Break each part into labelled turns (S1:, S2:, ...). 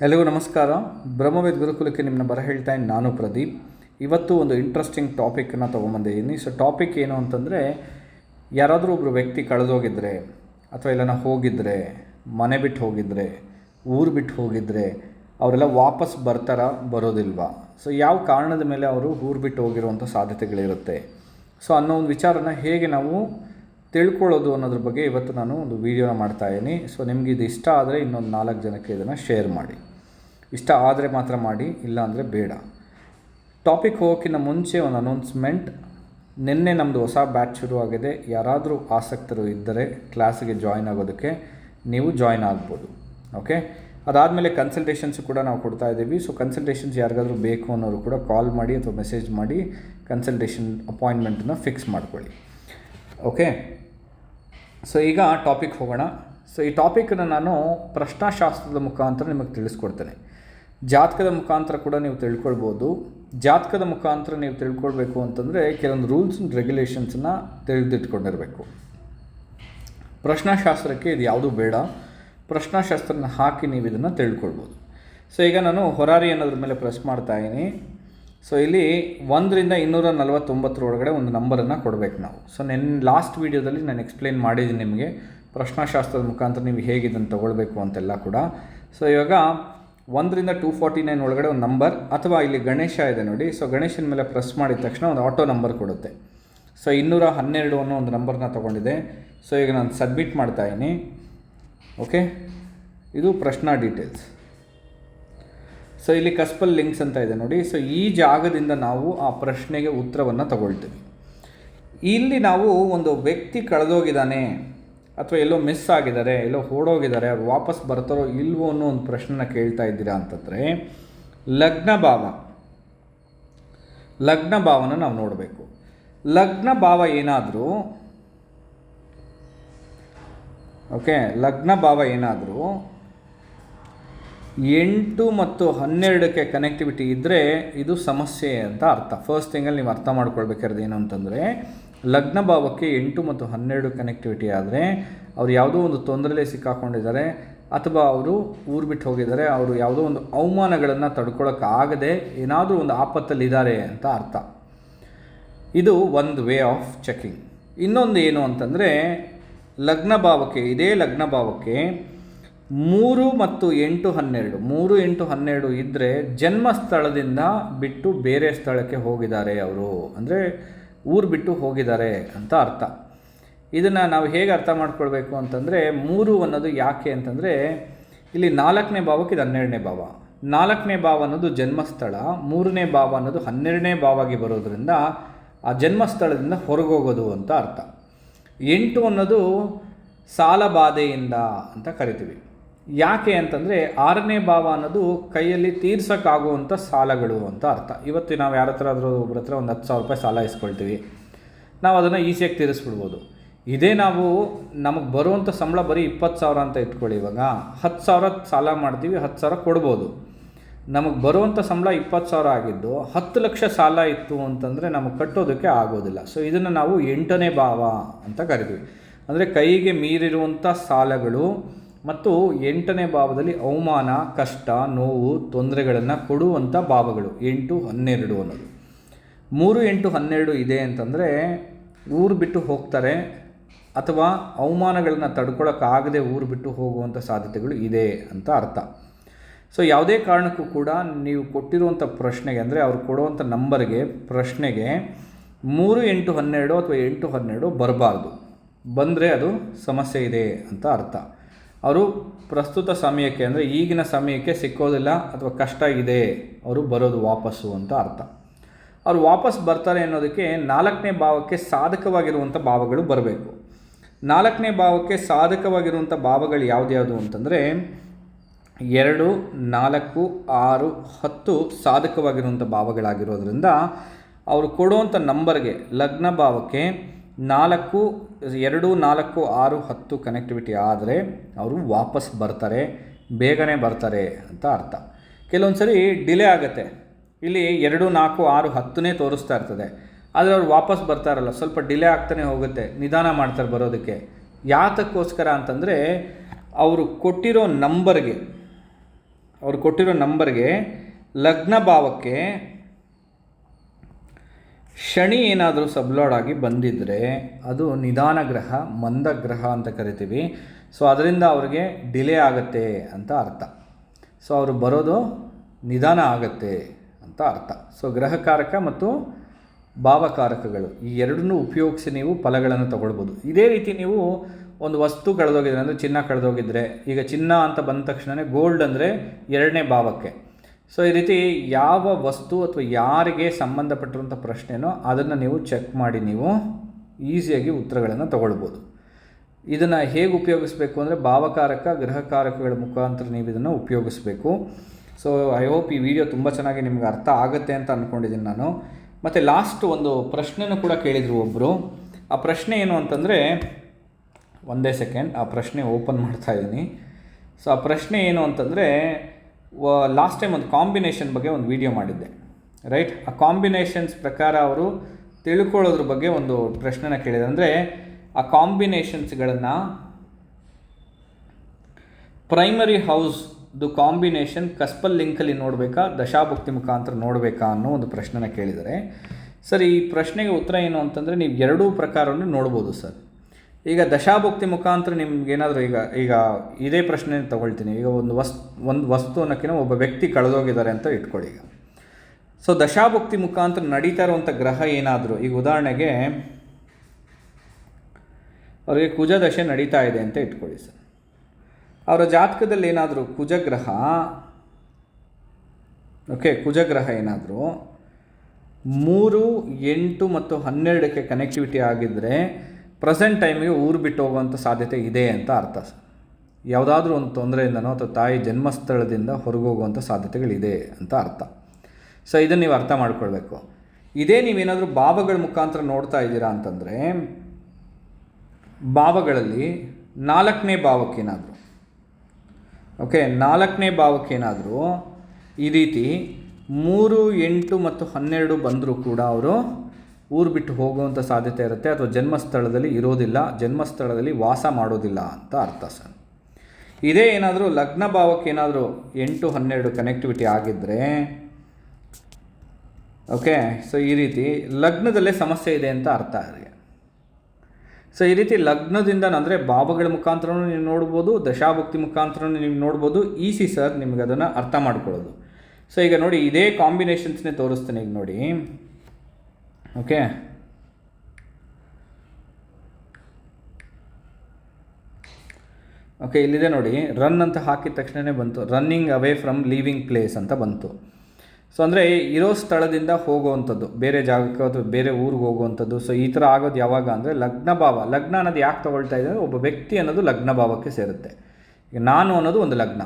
S1: ಎಲ್ಲರಿಗೂ ನಮಸ್ಕಾರ. ಬ್ರಹ್ಮವೇದ್ ಗುರುಕುಲಕ್ಕೆ ನಿಮ್ಮನ್ನ ಬರ ಹೇಳ್ತಾ ನಾನು ಪ್ರದೀಪ್. ಇವತ್ತು ಒಂದು ಇಂಟ್ರೆಸ್ಟಿಂಗ್ ಟಾಪಿಕನ್ನು ತೊಗೊಂಬಂದಿದ್ದೀನಿ ಸೊ ಟಾಪಿಕ್ ಏನು ಅಂತಂದರೆ, ಯಾರಾದರೂ ಒಬ್ಬರು ವ್ಯಕ್ತಿ ಕಳೆದೋಗಿದ್ದರೆ ಅಥವಾ ಎಲ್ಲನ ಹೋಗಿದ್ದರೆ ಮನೆ ಬಿಟ್ಟು ಹೋಗಿದ್ದರೆ ಊರು ಬಿಟ್ಟು ಹೋಗಿದ್ದರೆ ಅವರೆಲ್ಲ ವಾಪಸ್ ಬರ್ತಾರ, ಬರೋದಿಲ್ವಾ? ಸೊ ಯಾವ ಕಾರಣದ ಮೇಲೆ ಅವರು ಊರು ಬಿಟ್ಟು ಹೋಗಿರುವಂಥ ಸಾಧ್ಯತೆಗಳಿರುತ್ತೆ? ಸೊ ಅನ್ನೋ ಒಂದು ವಿಚಾರನ ಹೇಗೆ ನಾವು ತಿಳ್ಕೊಳ್ಳೋದು ಅನ್ನೋದ್ರ ಬಗ್ಗೆ ಇವತ್ತು ನಾನು ಒಂದು ವೀಡಿಯೋನ ಮಾಡ್ತಾ ಇದ್ದೀನಿ. ಸೊ ನಿಮಗೆ ಇದು ಇಷ್ಟ ಆದರೆ ಇನ್ನೊಂದು ನಾಲ್ಕು ಜನಕ್ಕೆ ಇದನ್ನು ಶೇರ್ ಮಾಡಿ. ಇಷ್ಟ ಆದರೆ ಮಾತ್ರ ಮಾಡಿ, ಇಲ್ಲ ಅಂದರೆ ಬೇಡ. ಟಾಪಿಕ್ ಹೋಗೋಕ್ಕಿಂತ ಮುಂಚೆ ಒಂದು ಅನೌನ್ಸ್ಮೆಂಟ್ ನಿನ್ನೆ ನಮ್ಮದು ಹೊಸ ಬ್ಯಾಚ್ ಶುರು ಆಗಿದೆ ಯಾರಾದರೂ ಆಸಕ್ತರು ಇದ್ದರೆ ಕ್ಲಾಸಿಗೆ ಜಾಯ್ನ್ ಆಗೋದಕ್ಕೆ ನೀವು ಜಾಯ್ನ್ ಆಗ್ಬೋದು. ಓಕೆ ಅದಾದಮೇಲೆ ಕನ್ಸಲ್ಟೇಷನ್ಸ್ ಕೂಡ ನಾವು ಕೊಡ್ತಾ ಇದ್ದೀವಿ. ಸೊ ಕನ್ಸಲ್ಟೇಷನ್ಸ್ ಯಾರಿಗಾದರೂ ಬೇಕು ಅನ್ನೋರು ಕೂಡ ಕಾಲ್ ಮಾಡಿ ಅಥವಾ ಮೆಸೇಜ್ ಮಾಡಿ ಕನ್ಸಲ್ಟೇಷನ್ ಅಪಾಯಿಂಟ್ಮೆಂಟನ್ನು ಫಿಕ್ಸ್ ಮಾಡ್ಕೊಳ್ಳಿ. ಓಕೆ ಸೊ ಈಗ ಟಾಪಿಕ್ ಹೋಗೋಣ. ಸೊ ಈ ಟಾಪಿಕನ್ನು ನಾನು ಪ್ರಶ್ನಾಶಾಸ್ತ್ರದ ಮುಖಾಂತರ ನಿಮಗೆ ತಿಳಿಸ್ಕೊಡ್ತೇನೆ. ಜಾತಕದ ಮುಖಾಂತರ ಕೂಡ ನೀವು ತಿಳ್ಕೊಳ್ಬೋದು. ಜಾತಕದ ಮುಖಾಂತರ ನೀವು ತಿಳ್ಕೊಳ್ಬೇಕು ಅಂತಂದರೆ ಕೆಲವೊಂದು ರೂಲ್ಸ್ ಆ್ಯಂಡ್ ರೆಗ್ಯುಲೇಷನ್ಸನ್ನು ತಿಳಿದಿಟ್ಕೊಂಡಿರಬೇಕು. ಪ್ರಶ್ನಾಶಾಸ್ತ್ರಕ್ಕೆ ಇದು ಯಾವುದೂ ಬೇಡ. ಪ್ರಶ್ನಾಶಾಸ್ತ್ರನ ಹಾಕಿ ನೀವು ಇದನ್ನು ತಿಳ್ಕೊಳ್ಬೋದು. ಸೊ ಈಗ ನಾನು ಹೊರಾರಿ ಅನ್ನೋದ್ರ ಮೇಲೆ ಪ್ರೆಸ್ ಮಾಡ್ತಾ ಇದ್ದೀನಿ. ಸೊ ಇಲ್ಲಿ ಒಂದರಿಂದ ಇನ್ನೂರ ನಲವತ್ತೊಂಬತ್ತರ ಒಳಗಡೆ ಒಂದು ನಂಬರನ್ನು ಕೊಡಬೇಕು ನಾವು. ಸೊ ನೆನ್ ಲಾಸ್ಟ್ ವೀಡಿಯೋದಲ್ಲಿ ನಾನು ಎಕ್ಸ್ಪ್ಲೇನ್ ಮಾಡಿದ್ದೀನಿ ನಿಮಗೆ ಪ್ರಶ್ನಾಶಾಸ್ತ್ರದ ಮುಖಾಂತರ ನೀವು ಹೇಗೆ ಇದನ್ನು ತೊಗೊಳ್ಬೇಕು ಅಂತೆಲ್ಲ ಕೂಡ. ಸೊ ಇವಾಗ ಒಂದರಿಂದ ಟೂ ಫಾರ್ಟಿ ನೈನ್ ಒಳಗಡೆ ಒಂದು ನಂಬರ್ ಅಥವಾ ಇಲ್ಲಿ ಗಣೇಶ ಇದೆ ನೋಡಿ. ಸೊ ಗಣೇಶನ ಮೇಲೆ ಪ್ರೆಸ್ ಮಾಡಿದ ತಕ್ಷಣ ಒಂದು ಆಟೋ ನಂಬರ್ ಕೊಡುತ್ತೆ. ಸೊ ಇನ್ನೂರ ಹನ್ನೆರಡು ಅನ್ನೋ ಒಂದು ನಂಬರ್ನ ತೊಗೊಂಡಿದೆ ಸೊ ಈಗ ನಾನು ಸಬ್ಮಿಟ್ ಮಾಡ್ತಾಯಿದ್ದೀನಿ ಓಕೆ ಇದು ಪ್ರಶ್ನಾ ಡೀಟೇಲ್ಸ್ ಸೊ ಇಲ್ಲಿ ಕಸ್ಪಲ್ ಲಿಂಕ್ಸ್ ಅಂತ ಇದೆ ನೋಡಿ. ಸೊ ಈ ಜಾಗದಿಂದ ನಾವು ಆ ಪ್ರಶ್ನೆಗೆ ಉತ್ತರವನ್ನು ತಗೊಳ್ತೀವಿ. ಇಲ್ಲಿ ನಾವು ಒಂದು ವ್ಯಕ್ತಿ ಕಳೆದೋಗಿದ್ದಾನೆ ಅಥವಾ ಎಲ್ಲೋ ಮಿಸ್ ಆಗಿದ್ದಾರೆ, ಎಲ್ಲೋ ಓಡೋಗಿದ್ದಾರೆ, ಅವ್ರು ವಾಪಸ್ ಬರ್ತಾರೋ ಇಲ್ವೋ ಅನ್ನೋ ಒಂದು ಪ್ರಶ್ನೆನ ಕೇಳ್ತಾ ಇದ್ದೀರಾ ಅಂತಂದರೆ, ಲಗ್ನ ಭಾವ. ಲಗ್ನ ಭಾವನ ನಾವು ನೋಡಬೇಕು. ಲಗ್ನ ಭಾವ ಏನಾದರೂ ಓಕೆ ಲಗ್ನ ಭಾವ ಏನಾದರೂ ಎಂಟು ಮತ್ತು ಹನ್ನೆರಡಕ್ಕೆ ಕನೆಕ್ಟಿವಿಟಿ ಇದ್ದರೆ ಇದು ಸಮಸ್ಯೆ ಅಂತ ಅರ್ಥ. ಫಸ್ಟ್ ಥಿಂಗಲ್ಲಿ ನೀವು ಅರ್ಥ ಮಾಡ್ಕೊಳ್ಬೇಕಾದ್ರೆ ಏನು ಅಂತಂದರೆ, ಲಗ್ನ ಭಾವಕ್ಕೆ ಎಂಟು ಮತ್ತು ಹನ್ನೆರಡು ಕನೆಕ್ಟಿವಿಟಿ ಆದರೆ, ಅವರು ಯಾವುದೋ ಒಂದು ತೊಂದರೆಲೇ ಸಿಕ್ಕಾಕೊಂಡಿದ್ದಾರೆ, ಅಥವಾ ಅವರು ಊರು ಬಿಟ್ಟು ಹೋಗಿದ್ದಾರೆ, ಅವರು ಯಾವುದೋ ಒಂದು ಅವಮಾನಗಳನ್ನು ತಡ್ಕೊಳಕ್ಕಾಗದೆ ಏನಾದರೂ ಒಂದು ಆಪತ್ತಲ್ಲಿದ್ದಾರೆ ಅಂತ ಅರ್ಥ. ಇದು ಒಂದು ವೇ ಆಫ್ ಚೆಕಿಂಗ್. ಇನ್ನೊಂದು ಏನು ಅಂತಂದರೆ, ಲಗ್ನ ಭಾವಕ್ಕೆ, ಇದೇ ಲಗ್ನ ಭಾವಕ್ಕೆ ಮೂರು ಮತ್ತು ಎಂಟು ಹನ್ನೆರಡು. ಮೂರು ಎಂಟು ಹನ್ನೆರಡು ಇದ್ದರೆ ಜನ್ಮ ಸ್ಥಳದಿಂದ ಬಿಟ್ಟು ಬೇರೆ ಸ್ಥಳಕ್ಕೆ ಹೋಗಿದ್ದಾರೆ ಅವರು. ಅಂದರೆ ಊರು ಬಿಟ್ಟು ಹೋಗಿದ್ದಾರೆ ಅಂತ ಅರ್ಥ. ಇದನ್ನು ನಾವು ಹೇಗೆ ಅರ್ಥ ಮಾಡ್ಕೊಳ್ಬೇಕು ಅಂತಂದರೆ ಮೂರು ಅನ್ನೋದು ಯಾಕೆ ಅಂತಂದರೆ ಇಲ್ಲಿ ನಾಲ್ಕನೇ ಭಾವಕ್ಕೆ ಇದು ಹನ್ನೆರಡನೇ ಭಾವ. ನಾಲ್ಕನೇ ಭಾವ ಅನ್ನೋದು ಜನ್ಮಸ್ಥಳ, ಮೂರನೇ ಭಾವ ಅನ್ನೋದು ಹನ್ನೆರಡನೇ ಭಾವಾಗಿ ಬರೋದ್ರಿಂದ ಆ ಜನ್ಮಸ್ಥಳದಿಂದ ಹೊರಗೋಗೋದು ಅಂತ ಅರ್ಥ. ಎಂಟು ಅನ್ನೋದು ಸಾಲಬಾಧೆಯಿಂದ ಅಂತ ಕರಿತೀವಿ. ಯಾಕೆ ಅಂತಂದರೆ ಆರನೇ ಭಾವ ಅನ್ನೋದು ಕೈಯಲ್ಲಿ ತೀರ್ಸೋಕ್ಕಾಗುವಂಥ ಸಾಲಗಳು ಅಂತ ಅರ್ಥ. ಇವತ್ತು ನಾವು ಯಾರ ಹತ್ರ ಆದರೂ ಒಬ್ಬರ ಹತ್ರ ಒಂದು ಹತ್ತು ಸಾವಿರ ರೂಪಾಯಿ ಸಾಲ ಇಸ್ಕೊಳ್ತೀವಿ. ನಾವು ಅದನ್ನು ಈಸಿಯಾಗಿ ತೀರಿಸ್ಬಿಡ್ಬೋದು. ಇದೇ ನಾವು ನಮಗೆ ಬರುವಂಥ ಸಂಬಳ ಬರೀ ಇಪ್ಪತ್ತು ಸಾವಿರ ಅಂತ ಇಟ್ಕೊಳ್ಳಿ ಇವಾಗ. ಹತ್ತು ಸಾವಿರ ಸಾಲ ಮಾಡ್ತೀವಿ, ಹತ್ತು ಸಾವಿರ ಕೊಡ್ಬೋದು. ನಮಗೆ ಬರುವಂಥ ಸಂಬಳ ಇಪ್ಪತ್ತು ಸಾವಿರ ಆಗಿದ್ದು ಹತ್ತು ಲಕ್ಷ ಸಾಲ ಇತ್ತು ಅಂತಂದರೆ ನಮಗೆ ಕಟ್ಟೋದಕ್ಕೆ ಆಗೋದಿಲ್ಲ. ಸೊ ಇದನ್ನು ನಾವು ಎಂಟನೇ ಭಾವ ಅಂತ ಕರಿತೀವಿ. ಅಂದರೆ ಕೈಗೆ ಮೀರಿರುವಂಥ ಸಾಲಗಳು ಮತ್ತು ಎಂಟನೇ ಭಾವದಲ್ಲಿ ಅವಮಾನ, ಕಷ್ಟ, ನೋವು, ತೊಂದರೆಗಳನ್ನು ಕೊಡುವಂಥ ಭಾವಗಳು. ಎಂಟು ಹನ್ನೆರಡು ಅನ್ನೋದು. ಮೂರು ಎಂಟು ಹನ್ನೆರಡು ಇದೆ ಅಂತಂದರೆ ಊರು ಬಿಟ್ಟು ಹೋಗ್ತಾರೆ ಅಥವಾ ಅವಮಾನಗಳನ್ನು ತಡ್ಕೊಳಕ್ಕಾಗದೆ ಊರು ಬಿಟ್ಟು ಹೋಗುವಂಥ ಸಾಧ್ಯತೆಗಳು ಇದೆ ಅಂತ ಅರ್ಥ. ಸೊ, ಯಾವುದೇ ಕಾರಣಕ್ಕೂ ಕೂಡ ನೀವು ಕೊಟ್ಟಿರುವಂಥ ಪ್ರಶ್ನೆಗೆ ಅಂದರೆ ಅವ್ರು ಕೊಡುವಂಥ ನಂಬರ್ಗೆ, ಪ್ರಶ್ನೆಗೆ ಮೂರು ಎಂಟು ಹನ್ನೆರಡು ಅಥವಾ ಎಂಟು ಹನ್ನೆರಡು ಬರಬಾರ್ದು. ಬಂದರೆ ಅದು ಸಮಸ್ಯೆ ಇದೆ ಅಂತ ಅರ್ಥ. ಅವರು ಪ್ರಸ್ತುತ ಸಮಯಕ್ಕೆ ಅಂದರೆ ಈಗಿನ ಸಮಯಕ್ಕೆ ಸಿಕ್ಕೋದಿಲ್ಲ ಅಥವಾ ಕಷ್ಟ ಇದೆ, ಅವರು ಬರೋದು ವಾಪಸ್ಸು ಅಂತ ಅರ್ಥ. ಅವ್ರು ವಾಪಸ್ ಬರ್ತಾರೆ ಅನ್ನೋದಕ್ಕೆ ನಾಲ್ಕನೇ ಭಾವಕ್ಕೆ ಸಾಧಕವಾಗಿರುವಂಥ ಭಾವಗಳು ಬರಬೇಕು. ನಾಲ್ಕನೇ ಭಾವಕ್ಕೆ ಸಾಧಕವಾಗಿರುವಂಥ ಭಾವಗಳು ಯಾವುದ್ಯಾವುದು ಅಂತಂದರೆ, ಎರಡು, ನಾಲ್ಕು, ಆರು, ಹತ್ತು ಸಾಧಕವಾಗಿರುವಂಥ ಭಾವಗಳಾಗಿರೋದ್ರಿಂದ, ಅವರು ಕೊಡುವಂಥ ನಂಬರ್ಗೆ ಲಗ್ನ ಭಾವಕ್ಕೆ ನಾಲ್ಕು, ಎರಡು, ನಾಲ್ಕು, ಆರು, ಹತ್ತು ಕನೆಕ್ಟಿವಿಟಿ ಆದರೆ ಅವರು ವಾಪಸ್ ಬರ್ತಾರೆ, ಬೇಗನೆ ಬರ್ತಾರೆ ಅಂತ ಅರ್ಥ. ಕೆಲವೊಂದು ಸರಿ ಡಿಲೇ ಆಗುತ್ತೆ. ಇಲ್ಲಿ ಎರಡು, ನಾಲ್ಕು, ಆರು, ಹತ್ತನೇ ತೋರಿಸ್ತಾ ಇರ್ತದೆ. ಆದರೆ ಅವ್ರು ವಾಪಸ್ ಬರ್ತಾರಲ್ಲ ಸ್ವಲ್ಪ ಡಿಲೇ ಆಗ್ತಾನೆ ಹೋಗುತ್ತೆ. ನಿಧಾನ ಮಾಡ್ತಾರೆ ಬರೋದಕ್ಕೆ. ಯಾತಕ್ಕೋಸ್ಕರ ಅಂತಂದರೆ ಅವರು ಕೊಟ್ಟಿರೋ ನಂಬರ್ಗೆ ಅವರು ಕೊಟ್ಟಿರೋ ನಂಬರ್ಗೆ ಲಗ್ನ ಭಾವಕ್ಕೆ ಶನಿ ಏನಾದರೂ ಸಬ್ಲಾಡ್ ಆಗಿ ಬಂದಿದ್ದರೆ ಅದು ನಿಧಾನ ಗ್ರಹ, ಮಂದ ಗ್ರಹ ಅಂತ ಕರಿತೀವಿ. ಸೊ ಅದರಿಂದ ಅವ್ರಿಗೆ ಡಿಲೇ ಆಗುತ್ತೆ ಅಂತ ಅರ್ಥ. ಸೊ ಅವರು ಬರೋದು ನಿಧಾನ ಆಗುತ್ತೆ ಅಂತ ಅರ್ಥ. ಸೊ ಗ್ರಹಕಾರಕ ಮತ್ತು ಭಾವಕಾರಕಗಳು ಈ ಎರಡನ್ನೂ ಉಪಯೋಗಿಸಿ ನೀವು ಫಲಗಳನ್ನು ತಗೊಳ್ಬೋದು. ಇದೇ ರೀತಿ ನೀವು ಒಂದು ವಸ್ತು ಕಳೆದೋಗಿದ್ರೆ, ಅಂದರೆ ಚಿನ್ನ ಕಳೆದೋಗಿದ್ರೆ, ಈಗ ಚಿನ್ನ ಅಂತ ಬಂದ ತಕ್ಷಣವೇ ಗೋಲ್ಡ್ ಅಂದರೆ ಎರಡನೇ ಭಾವಕ್ಕೆ. ಸೊ ಈ ರೀತಿ ಯಾವ ವಸ್ತು ಅಥವಾ ಯಾರಿಗೆ ಸಂಬಂಧಪಟ್ಟಿರುವಂಥ ಪ್ರಶ್ನೆನೋ ಅದನ್ನು ನೀವು ಚೆಕ್ ಮಾಡಿ ನೀವು ಈಸಿಯಾಗಿ ಉತ್ತರಗಳನ್ನು ತಗೊಳ್ಬೋದು. ಇದನ್ನು ಹೇಗೆ ಉಪಯೋಗಿಸ್ಬೇಕು ಅಂದರೆ ಭಾವಕಾರಕ ಗ್ರಹಕಾರಕಗಳ ಮುಖಾಂತರ ನೀವು ಇದನ್ನು ಉಪಯೋಗಿಸ್ಬೇಕು. ಸೊ ಐ ಹೋಪ್ ಈ ವಿಡಿಯೋ ತುಂಬ ಚೆನ್ನಾಗಿ ನಿಮ್ಗೆ ಅರ್ಥ ಆಗುತ್ತೆ ಅಂತ ಅಂದ್ಕೊಂಡಿದ್ದೀನಿ ನಾನು. ಮತ್ತು ಲಾಸ್ಟ್ ಒಂದು ಪ್ರಶ್ನೆನೂ ಕೂಡ ಕೇಳಿದರು ಒಬ್ಬರು ಆ ಪ್ರಶ್ನೆ ಏನು ಅಂತಂದರೆ, ಒಂದೇ ಸೆಕೆಂಡ್ ಆ ಪ್ರಶ್ನೆ ಓಪನ್ ಮಾಡ್ತಾ ಇದ್ದೀನಿ. ಸೊ ಆ ಪ್ರಶ್ನೆ ಏನು ಅಂತಂದರೆ ಲಾಸ್ಟ್ ಟೈಮ್ ಒಂದು ಕಾಂಬಿನೇಷನ್ ಬಗ್ಗೆ ಒಂದು ವಿಡಿಯೋ ಮಾಡಿದ್ದೆ. ರೈಟ್ ಆ ಕಾಂಬಿನೇಷನ್ಸ್ ಪ್ರಕಾರ ಅವರು ತಿಳ್ಕೊಳ್ಳೋದ್ರ ಬಗ್ಗೆ ಒಂದು ಪ್ರಶ್ನೆನ ಕೇಳಿದೆ ಅಂದರೆ ಆ ಕಾಂಬಿನೇಷನ್ಸ್ಗಳನ್ನು ಪ್ರೈಮರಿ ಹೌಸ್ದು ಕಾಂಬಿನೇಷನ್ ಕಸ್ಪಲ್ ಲಿಂಕಲ್ಲಿ ನೋಡಬೇಕಾ, ದಶಾಭುಕ್ತಿ ಮುಖಾಂತರ ನೋಡಬೇಕಾ ಅನ್ನೋ ಒಂದು ಪ್ರಶ್ನೆನ ಕೇಳಿದರೆ. ಸರ್, ಈ ಪ್ರಶ್ನೆಗೆ ಉತ್ತರ ಏನು ಅಂತಂದರೆ ನೀವು ಎರಡೂ ಪ್ರಕಾರವನ್ನು ನೋಡ್ಬೋದು ಸರ್. ಈಗ ದಶಾಭುಕ್ತಿ ಮುಖಾಂತರ ನಿಮ್ಗೇನಾದರೂ ಈಗ ಈಗ ಇದೇ ಪ್ರಶ್ನೆ ತಗೊಳ್ತೀನಿ. ಈಗ ಒಂದು ವಸ್, ಒಂದು ವಸ್ತು ಅನ್ನೋಕ್ಕಿಂತ ಒಬ್ಬ ವ್ಯಕ್ತಿ ಕಳೆದೋಗಿದ್ದಾರೆ ಅಂತ ಇಟ್ಕೊಳ್ಳಿ ಈಗ. ಸೊ ದಶಾಭುಕ್ತಿ ಮುಖಾಂತರ ನಡೀತಾ ಇರುವಂಥ ಗ್ರಹ ಏನಾದರೂ, ಈಗ ಉದಾಹರಣೆಗೆ ಅವರಿಗೆ ಕುಜ ದಶೆ ನಡೀತಾ ಇದೆ ಅಂತ ಇಟ್ಕೊಳ್ಳಿ ಸರ್. ಅವರ ಜಾತಕದಲ್ಲಿ ಏನಾದರೂ ಕುಜಗ್ರಹ, ಓಕೆ, ಕುಜಗ್ರಹ ಏನಾದರೂ ಮೂರು, ಎಂಟು ಮತ್ತು ಹನ್ನೆರಡಕ್ಕೆ ಕನೆಕ್ಟಿವಿಟಿ ಆಗಿದ್ದರೆ ಪ್ರೆಸೆಂಟ್ ಟೈಮಿಗೆ ಊರು ಬಿಟ್ಟು ಹೋಗುವಂಥ ಸಾಧ್ಯತೆ ಇದೆ ಅಂತ ಅರ್ಥ ಸರ್. ಯಾವುದಾದ್ರೂ ಒಂದು ತೊಂದರೆಯಿಂದನೋ ಅಥವಾ ತಾಯಿ ಜನ್ಮಸ್ಥಳದಿಂದ ಹೊರಗೆ ಹೋಗುವಂಥ ಸಾಧ್ಯತೆಗಳಿದೆ ಅಂತ ಅರ್ಥ. ಸೊ ಇದನ್ನು ನೀವು ಅರ್ಥ ಮಾಡ್ಕೊಳ್ಬೇಕು. ಇದೇ ನೀವೇನಾದರೂ ಬಾಬಗಳ ಮುಖಾಂತರ ನೋಡ್ತಾ ಇದ್ದೀರಾ ಅಂತಂದರೆ ಭಾವಗಳಲ್ಲಿ ನಾಲ್ಕನೇ ಭಾವಕ್ಕೇನಾದರೂ ಓಕೆ ನಾಲ್ಕನೇ ಭಾವಕ್ಕೇನಾದರೂ ಈ ರೀತಿ ಮೂರು, ಎಂಟು ಮತ್ತು ಹನ್ನೆರಡು ಬಂದರೂ ಕೂಡ ಅವರು ಊರು ಬಿಟ್ಟು ಹೋಗುವಂಥ ಸಾಧ್ಯತೆ ಇರುತ್ತೆ ಅಥವಾ ಜನ್ಮಸ್ಥಳದಲ್ಲಿ ಇರೋದಿಲ್ಲ, ಜನ್ಮಸ್ಥಳದಲ್ಲಿ ವಾಸ ಮಾಡೋದಿಲ್ಲ ಅಂತ ಅರ್ಥ ಸರ್. ಇದೇ ಏನಾದರೂ ಲಗ್ನ ಭಾವಕ್ಕೆ ಏನಾದರೂ ಎಂಟು ಹನ್ನೆರಡು ಕನೆಕ್ಟಿವಿಟಿ ಆಗಿದ್ದರೆ ಓಕೆ ಸೊ ಈ ರೀತಿ ಲಗ್ನದಲ್ಲೇ ಸಮಸ್ಯೆ ಇದೆ ಅಂತ ಅರ್ಥ ಅವರಿಗೆ ಸೊ ಈ ರೀತಿ ಲಗ್ನದಿಂದ ಅಂದರೆ ಭಾವಗಳ ಮುಖಾಂತರನೂ ನೀವು ನೋಡ್ಬೋದು, ದಶಾಭಕ್ತಿ ಮುಖಾಂತರನೂ ನೀವು ನೋಡ್ಬೋದು, ಈಸಿ ಸರ್ ನಿಮಗೆ ಅದನ್ನು ಅರ್ಥ ಮಾಡ್ಕೊಳ್ಳೋದು. ಸೊ ಈಗ ನೋಡಿ, ಇದೇ ಕಾಂಬಿನೇಷನ್ಸ್ನೇ ತೋರಿಸ್ತೇನೆ ಈಗ ನೋಡಿ. ಓಕೆ ಓಕೆ ಇಲ್ಲಿದೆ ನೋಡಿ. ರನ್ ಅಂತ ಹಾಕಿದ ತಕ್ಷಣವೇ ಬಂತು. Running away from living place ಅಂತ ಬಂತು. ಸೊ ಅಂದರೆ ಇರೋ ಸ್ಥಳದಿಂದ ಹೋಗುವಂಥದ್ದು. ಬೇರೆ ಜಾಗಕ್ಕೆ ಅಥವಾ ಬೇರೆ ಊರಿಗೆ ಹೋಗುವಂಥದ್ದು. ಸೊ ಈ ಥರ ಆಗೋದು ಯಾವಾಗ ಅಂದರೆ ಲಗ್ನ ಭಾವ. ಲಗ್ನ ಅನ್ನೋದು ಯಾಕೆ ತೊಗೊಳ್ತಾ ಇದ್ದಾರೆ? ಒಬ್ಬ ವ್ಯಕ್ತಿ ಅನ್ನೋದು ಲಗ್ನ ಭಾವಕ್ಕೆ ಸೇರುತ್ತೆ. ಈಗ ನಾನು ಅನ್ನೋದು ಒಂದು ಲಗ್ನ.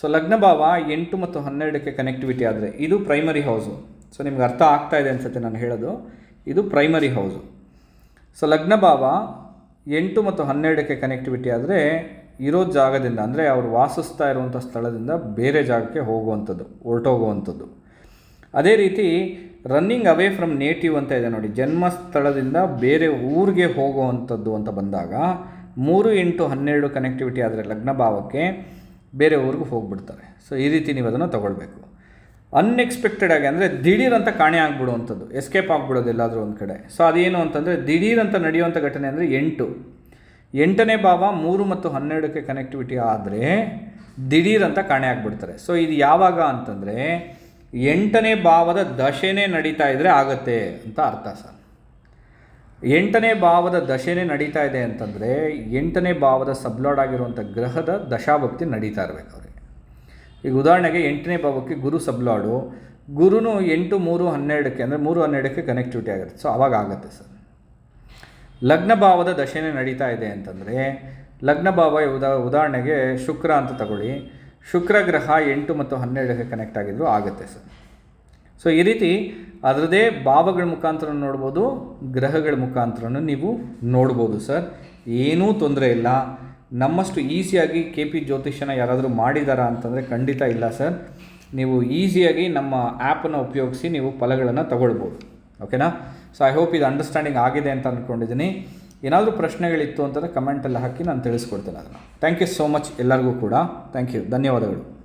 S1: ಸೊ ಲಗ್ನ ಭಾವ ಎಂಟು ಮತ್ತು ಹನ್ನೆರಡಕ್ಕೆ ಕನೆಕ್ಟಿವಿಟಿ ಆದರೆ ಇದು ಪ್ರೈಮರಿ ಹೌಸು ಸೊ ನಿಮ್ಗೆ ಅರ್ಥ ಆಗ್ತಾ ಇದೆ ಅನ್ಸುತ್ತೆ ನಾನು ಹೇಳೋದು. ಇದು ಪ್ರೈಮರಿ ಹೌಸು ಸೊ ಲಗ್ನ ಭಾವ ಎಂಟು ಮತ್ತು ಹನ್ನೆರಡಕ್ಕೆ ಕನೆಕ್ಟಿವಿಟಿ ಆದರೆ ಇರೋ ಜಾಗದಿಂದ, ಅಂದರೆ ಅವರು ವಾಸಿಸ್ತಾ ಇರುವಂಥ ಸ್ಥಳದಿಂದ ಬೇರೆ ಜಾಗಕ್ಕೆ ಹೋಗುವಂಥದ್ದು, ಹೊರಟೋಗುವಂಥದ್ದು. ಅದೇ ರೀತಿ ರನ್ನಿಂಗ್ ಅವೇ ಫ್ರಮ್ ನೇಟಿವ್ ಅಂತ ಇದೆ ನೋಡಿ ಜನ್ಮಸ್ಥಳದಿಂದ ಬೇರೆ ಊರಿಗೆ ಹೋಗುವಂಥದ್ದು ಅಂತ ಬಂದಾಗ ಮೂರು ಎಂಟು ಹನ್ನೆರಡು ಕನೆಕ್ಟಿವಿಟಿ ಆದರೆ ಲಗ್ನ ಭಾವಕ್ಕೆ ಬೇರೆ ಊರಿಗೆ ಹೋಗ್ಬಿಡ್ತಾರೆ. ಸೊ ಈ ರೀತಿ ನೀವು ಅದನ್ನು ತೊಗೊಳ್ಬೇಕು. ಅನ್ಎಕ್ಸ್ಪೆಕ್ಟೆಡ್ ಆಗಿ, ಅಂದರೆ ದಿಢೀರ್ ಕಾಣೆ ಆಗಿಬಿಡುವಂಥದ್ದು ಎಸ್ಕೇಪ್ ಆಗಿಬಿಡೋದು ಎಲ್ಲಾದರೂ ಒಂದು ಕಡೆ. ಸೊ ಅದೇನು ಅಂತಂದರೆ ದಿಢೀರ್ ಅಂತ ನಡೆಯುವಂಥ ಘಟನೆ ಅಂದರೆ ಎಂಟು. ಎಂಟನೇ ಭಾವ ಮೂರು ಮತ್ತು ಹನ್ನೆರಡಕ್ಕೆ ಕನೆಕ್ಟಿವಿಟಿ ಆದರೆ ದಿಢೀರ್ ಕಾಣೆ ಆಗಿಬಿಡ್ತಾರೆ. ಸೊ ಇದು ಯಾವಾಗ ಅಂತಂದರೆ ಎಂಟನೇ ಭಾವದ ದಶೆನೇ ನಡೀತಾ ಇದ್ದರೆ ಆಗತ್ತೆ ಅಂತ ಅರ್ಥ ಸರ್. ಎಂಟನೇ ಭಾವದ ದಶೆನೇ ನಡೀತಾ ಇದೆ ಅಂತಂದರೆ ಎಂಟನೇ ಭಾವದ ಸಬ್ಲಾಡ್ ಆಗಿರುವಂಥ ಗ್ರಹದ ದಶಾಭಕ್ತಿ ನಡೀತಾ ಇರಬೇಕು ಅವರಿಗೆ. ಈಗ ಉದಾಹರಣೆಗೆ ಎಂಟನೇ ಭಾವಕ್ಕೆ ಗುರು ಸಬ್ಲಾಡು, ಗುರುನು ಎಂಟು, ಮೂರು, ಹನ್ನೆರಡಕ್ಕೆ, ಅಂದರೆ ಮೂರು, ಹನ್ನೆರಡಕ್ಕೆ ಕನೆಕ್ಟಿವಿಟಿ ಆಗುತ್ತೆ. ಸೊ ಅವಾಗ ಆಗುತ್ತೆ ಸರ್. ಲಗ್ನ ಭಾವದ ದಶೆನೇ ನಡೀತಾ ಇದೆ ಅಂತಂದರೆ, ಲಗ್ನ ಭಾವ ಉದಾ, ಉದಾಹರಣೆಗೆ ಶುಕ್ರ ಅಂತ ತಗೊಳ್ಳಿ. ಶುಕ್ರ ಗ್ರಹ ಎಂಟು ಮತ್ತು ಹನ್ನೆರಡಕ್ಕೆ ಕನೆಕ್ಟ್ ಆಗಿದ್ರು ಆಗುತ್ತೆ ಸರ್. ಸೊ ಈ ರೀತಿ ಅದರದೇ ಭಾವಗಳ ಮುಖಾಂತರ ನೋಡ್ಬೋದು, ಗ್ರಹಗಳ ಮುಖಾಂತರನೂ ನೀವು ನೋಡ್ಬೋದು ಸರ್. ಏನೂ ತೊಂದರೆ ಇಲ್ಲ. ನಮ್ಮಷ್ಟು ಈಸಿಯಾಗಿ ಕೆ ಪಿ ಜ್ಯೋತಿಷನ ಯಾರಾದರೂ ಮಾಡಿದಾರಾ ಅಂತಂದರೆ ಖಂಡಿತ ಇಲ್ಲ, ಸರ್. ನೀವು ಈಸಿಯಾಗಿ ನಮ್ಮ ಆ್ಯಪನ್ನು ಉಪಯೋಗಿಸಿ ನೀವು ಫಲಗಳನ್ನು ತಗೊಳ್ಬೋದು. ಓಕೆನಾ? ಸೊ ಐ ಹೋಪ್ ಇದು ಅಂಡರ್ಸ್ಟ್ಯಾಂಡಿಂಗ್ ಆಗಿದೆ ಅಂತ ಅಂದ್ಕೊಂಡಿದ್ದೀನಿ ಏನಾದರೂ ಪ್ರಶ್ನೆಗಳಿತ್ತು ಅಂತಂದರೆ ಕಮೆಂಟಲ್ಲಿ ಹಾಕಿ ನಾನು ತಿಳಿಸ್ಕೊಡ್ತೇನೆ ಅದನ್ನು. ಥ್ಯಾಂಕ್ ಯು ಸೋ ಮಚ್ ಎಲ್ಲರಿಗೂ ಕೂಡ. ಥ್ಯಾಂಕ್ ಯು ಧನ್ಯವಾದಗಳು.